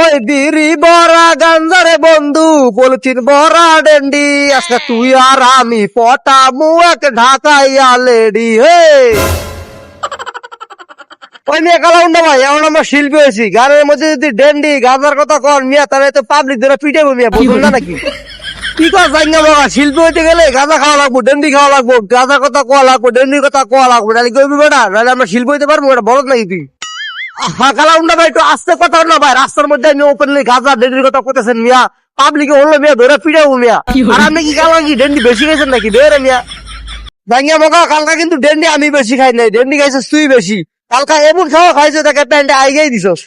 ওই বিড়ি বড়া গাঞ্জারে বন্ধু পলিথিন বড়া ডেন্ডি। আজকে তুই আর আমি পটা মুয়াক ঢাকাইয়া লেডি হে। ওই মেয়ে ভাই এমন আমরা শিল্পী হয়েছি। গানের মধ্যে যদি ডেন্ডি গাজার কথা কন মিয়া তাহলে তো পাবলিক ধরে পিটে মিয়া বুঝুন না নাকি? কি কর জাঙ্গা বাবা শিল্পী হইতে গেলে গাঁজা খাওয়া লাগবো ডেন্ডি খাওয়া লাগবো গাঁজার কথা কোয়া লাগবো ডেন্ডির কথা কোয়া লাগবো নাহলে কইবি বেটা নাহলে আমরা শিল্পী হইতে পারব এটা বলত নাকি তুই? আহা, কালা উন্ডা ভাই একটু আস্তে কথা না ভাই। রাস্তার মধ্যে আমি ওপেনলি গাঁজা ডেন্ডির কথা করতেছেন মিয়া। পাবলিকে হলো মিয়া ধরে মিয়া। আর আপনি কি কি ডেন্ডি বেশি খাইছেন নাকি? বেরে মিয়া। জাঙ্গিয়া মকা কালকা কিন্তু ডেন্ডি আমি বেশি খাই নাই। ডেন্ডি খাইছিস তুই বেশি। কালকা এমন খাওয়া খাইছো তাকে প্যান্টে আইগেই দিছস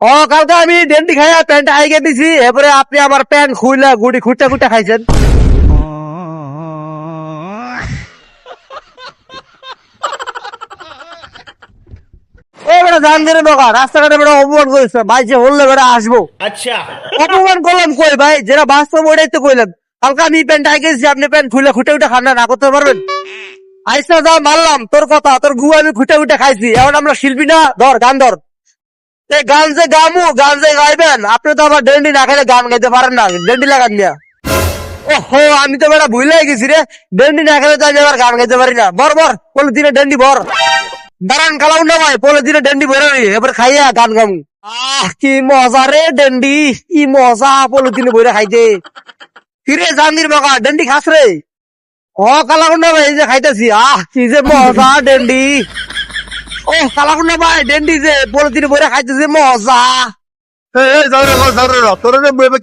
ও কালকে আমি ডেন্টি খাইয়া প্যান্ট আইগে দিছি। এরপরে আপনি আমার প্যান্ট খুইলা গুড়ি খুঁটা খুঁটা খাইছেন। ধান রাস্তাঘাটে বেড়া অপমান ভাই যে বেড়া আসব। আচ্ছা। অপমান করলাম কই ভাই? যেটা বাস্তব ওটাই তো কইলাম। আমি প্যান্ট আপনি প্যান্ট খুলে উঠে খান্না না করতে পারবেন? আইসা যা মারলাম তোর কথা তোর গু আমি উঠে খাইছি। এখন আমরা শিল্পী না? ধর গান ধর। এই গান যে গামু গান যে গাইবেন আপনি তো আবার ডেন্ডি না খাইলে গান গাইতে পারেন না ডেন্ডি লাগান ও হো আমি তো বেড়া ভুলে গেছি রে। ডেন্ডি না খেলে তো আমি আবার গান গাইতে পারি না। বর বর কোনো দিনে ডেন্ডি বর। দাঁড়ান কালাউ না ভাই পলে দিনে ডেন্ডি বরে এবার খাইয়া গান গামু। আহ কি মজা রে ডেন্ডি কি মজা পলে দিনে বইরে খাইতে কিরে জানির বাবা ডেন্ডি খাস রে। ও কালাকুন্ডা ভাই এই যে খাইতেছি। আহ কি যে মজা ডেন্ডি। ও কালাকুন্ডা ভাই ডেন্ডি যে পলিথিনে বইরে খাইতেছে মজা।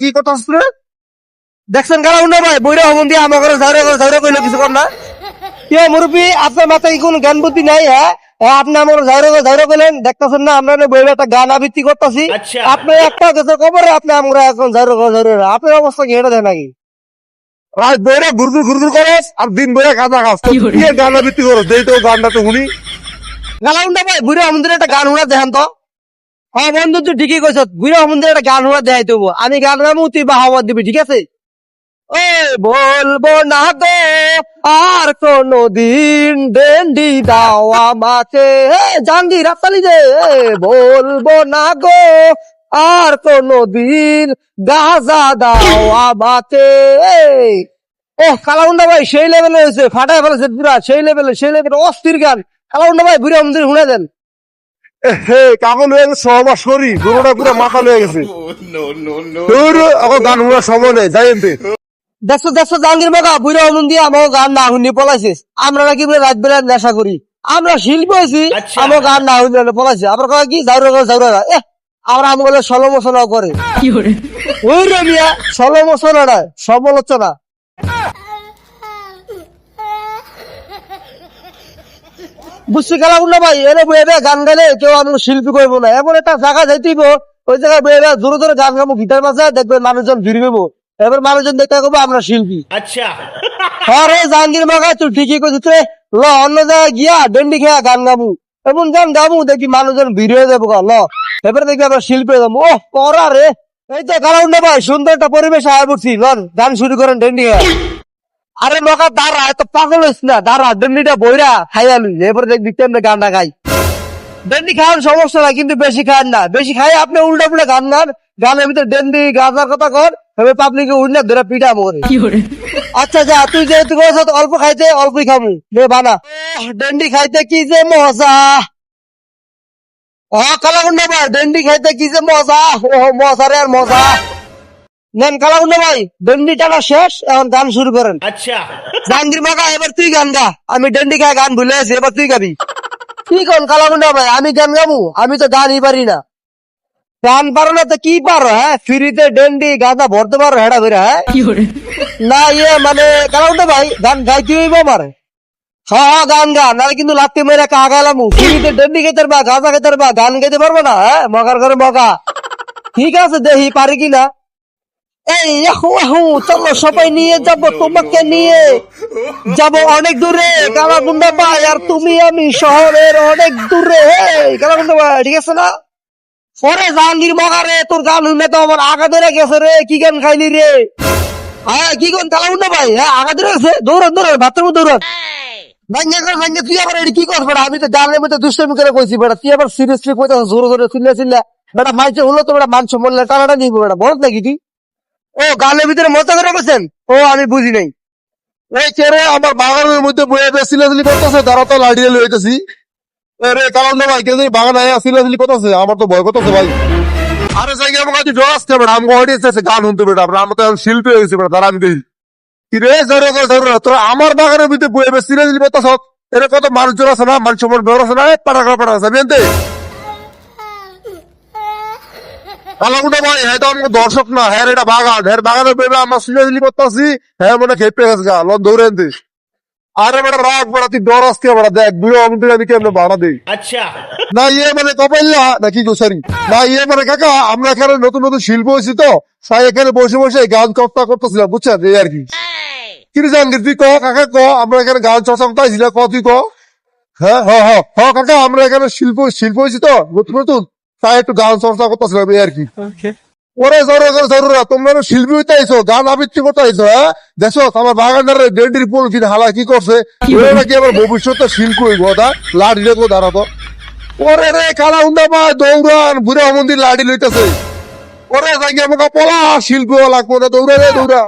কি কথা রে? দেখছেন কালাকুন্ডা ভাই বইরে হমন দিয়ে আমার ঘরে ঝাউরে ঝাউরে কইলে কিছু কর না। কে মুরব্বী আপনার মাথায় কোনো জ্ঞান বুদ্ধি নাই হ্যাঁ, আপনি আমার দেখতেছেন না আমরা একটা গান আবৃত্তি করতেছি। আচ্ছা। আপনি একটা গেছে কবরে আপনি আমরা এখন ঝাউরে ঘরে আপনার অবস্থা কি এটা দেয় নাকি? রাত বইরে ঘুরঘুর ঘুরঘুর করস আর দিন বইরে খাস। কি গান আবৃত্তি করস গানটা তো শুনি। গালাউন্ডা ভাই বুড়া মন্দিরে একটা গান শোনা দেখান তো। হ্যাঁ বন্ধু তুই ঠিকই কইছ বুড়া মন্দিরে একটা গান শোনা দেখাই দেবো আমি গান গামু তুই বাহাবা দিবি ঠিক আছে? এ বলব না গো আর কোন দিন ডেন্ডি দাও আমাকে। হে জাঙ্গি রাতালি দে এ বলব না গো আর কোন দিন গাজা দাও আমাকে। ও কালাউন্ডা ভাই সেই লেভেলে হয়েছে ফাটায় ফেলেছে পুরা সেই লেভেলে সেই লেভেলে অস্থির গান। কালাউন্ডা ভাই বুড়া মন্দির শুনে দেন। এ, হে কাগল হয়ে গেছে সহবাস করি দুটোটা পুরো মাথা লয়ে গেছে। গান শোনার সময় নেই দেখছ দেখছ জাহাঙ্গীর বাবা বুড়া মন্দির আমার গান না শুনি পলাইছিস। আমরা নাকি বলে রাত বেলা নেশা করি। আমরা শিল্পী হয়েছি আচ্ছা। আমার গান না শুনি পলাইছি। আমরা কয় কি? যাউরে যাউরে এ আমরা আমাকে সমালোচনা করে। ওই রে মিয়া সমালোচনা নয় সমালোচনা। বুঝছি খেলা উঠল ভাই এনে গান গাইলে কেউ আমি শিল্পী করব না। এমন একটা জায়গা যাইতেইব ওই জায়গায় বয়ে জোরে জোরে গান গাবো গিটার বাজা দেখবে মানুষজন ভিড় দেবো এবার মানুষজন দেখতে পাবো আমরা শিল্পী। আচ্ছা। আরে জাহাঙ্গীর মাগা তুই ঠিকই করছিস ল অন্য জায়গায় গিয়া ডেন্ডি খেয়া গান গাবু। এবং গান গাবু দেখি মানুষজন ভিড় হয়ে যাব ল। এবার দেখবি আমরা শিল্পী যাব। ও পড়া রে। এই তো কারণ না ভাই সুন্দর একটা পরিবেশ আয় পড়ছি ল গান শুরু করেন ডেন্ডি খেয়া। আরে মগা দাঁড়া এত পাগল হয়েছিস না। দাঁড়া ডেন্ডিটা বইরা খাই খাইয়ালু এবার দেখবি তেমনি গানটা খাই ডেন্ডি খাওয়ার সমস্যা না কিন্তু বেশি খান না। বেশি খাই আপনি উল্টা পুল্টা গান গান। গানের ভিতরে ডেন্ডি গাঁদার কথা কর হবে পাবলিকে উঠলে ধরে পিঠা মরে আচ্ছা যা তুই যেহেতু করেছ অল্প খাইতে অল্পই খামু রে বানা ডেন্ডি খাইতে কি যে মজা ও কালাকুন্ডা ভাই ডেন্ডি খাইতে কি যে মজা ও মজা রে আর মজা নেন কালাকুন্ডা ভাই ডেন্ডি টানা শেষ এখন গান শুরু করেন আচ্ছা জাহাঙ্গীর মাগা এবার তুই গান গা আমি ডেন্ডি খায় গান ভুলে আছি এবার তুই গাবি কি কোন কালাকুন্ডা ভাই আমি গান গাবো আমি তো গানই পারি না গান পারো না তো কি পারো হ্যাঁ? ফ্রিতে ডেন্ডি গাঁদা ভরতে পারো হেডা বেরা হ্যাঁ? না ইয়ে মানে কালাগুন্ডা ভাই গান গাইতে হইব আমার। হ্যাঁ হ্যাঁ গান গান নাহলে কিন্তু লাত্তি মেরে কা ফ্রিতে ডেন্ডি খেতে পারবা গাঁদা খেতে পারবা গান গাইতে পারব না হ্যাঁ? মগার করে মগা। ঠিক আছে দেখি পারি কিনা এই ইয়াহু ইয়াহু চলো সবাই নিয়ে যাব তোমাকে নিয়ে। যাব অনেক দূরে কালাগুন্ডা ভাই আর তুমি আমি শহরের অনেক দূরে। এই কালাগুন্ডা ভাই ঠিক আছে না? পরে জাহাঙ্গীর মগারে তোর গান শুনে তো আমার আগা ধরে গেছে রে কি গান খাইলি রে? হ্যাঁ কি গান কালাগুন্ডা ভাই? হ্যাঁ আগা ধরে গেছে দৌড়ান দৌড়ান মধ্যে দৌড়ান। ভাঙ্গে ভাঙ্গে তুই আবার কি করছ বেটা? আমি তো মধ্যে দুষ্টামি করে কইছি বেটা। তুই আবার সিরিয়াসলি কইতাছ, জোরে জোরে চিল্লা চিল্লা। বেটা, মাইছে হলো তো বেটা মাংস মরলে টানাটা নিব বেটা। বলত নাকি তুই? ও গানের ভিতরে মতো করে বসেন? ও, আমি বুঝি নাই। এই কেরে আমার বাগানের মধ্যে বয়ে সিলাসিলি করতেছে তারা লাড়িয়ে লইতেছি আমার আমার আমরা আমার বাগানের ভিতরে বয়ে সিলাসিলি করতেছ? এর কত মানুষজন আছে না? মানুষ মন বের আছে না? আছে হ্যাঁ দর্শক না হ্যাঁ এটা বাগান হ্যাঁ বাগানের বেবে আমার হ্যাঁ মনে খেপে গেছে, গা, লন আনতে আরে বেটা রাগ ডর আসতে বেড়া দেখ দুই দেই? আচ্ছা। না ইয়ে মানে না ইয়ে মানে কাকা আমরা এখানে নতুন নতুন শিল্প হয়েছি তো তাই এখানে বসে বসে গান করতেছিলাম বুঝছেন এই আর কি। কিন্তু তুই ক কাকা ক আমরা এখানে গান চর্চা করতেছিলাম ক তুই ক? হ্যাঁ, হ্যাঁ, হ্যাঁ কাকা আমরা এখানে শিল্প শিল্প হয়েছি তো নতুন নতুন তাই একটু গান চর্চা করতেছিলাম এই আর কি। ওরে জোরে জোরে জরুরা তোমরা শিল্পী হইতে আইছো গান আবৃত্তি করতে আইছো হ্যাঁ? দেখো আমার বাগানের ডেন্ডির পোল কি হালা কি করছে ওরা নাকি আবার ভবিষ্যতে শিল্পী হইব দা? লাড়ি রেখো দাঁড়াতো ওরে রে কালা উন্দা পা দৌড়ান বুড়া মন্দির লাড়ি লইতেছে। ওরে জায়গা আমাকে পলা শিল্পী লাগবো না দৌড়া রে দৌড়া।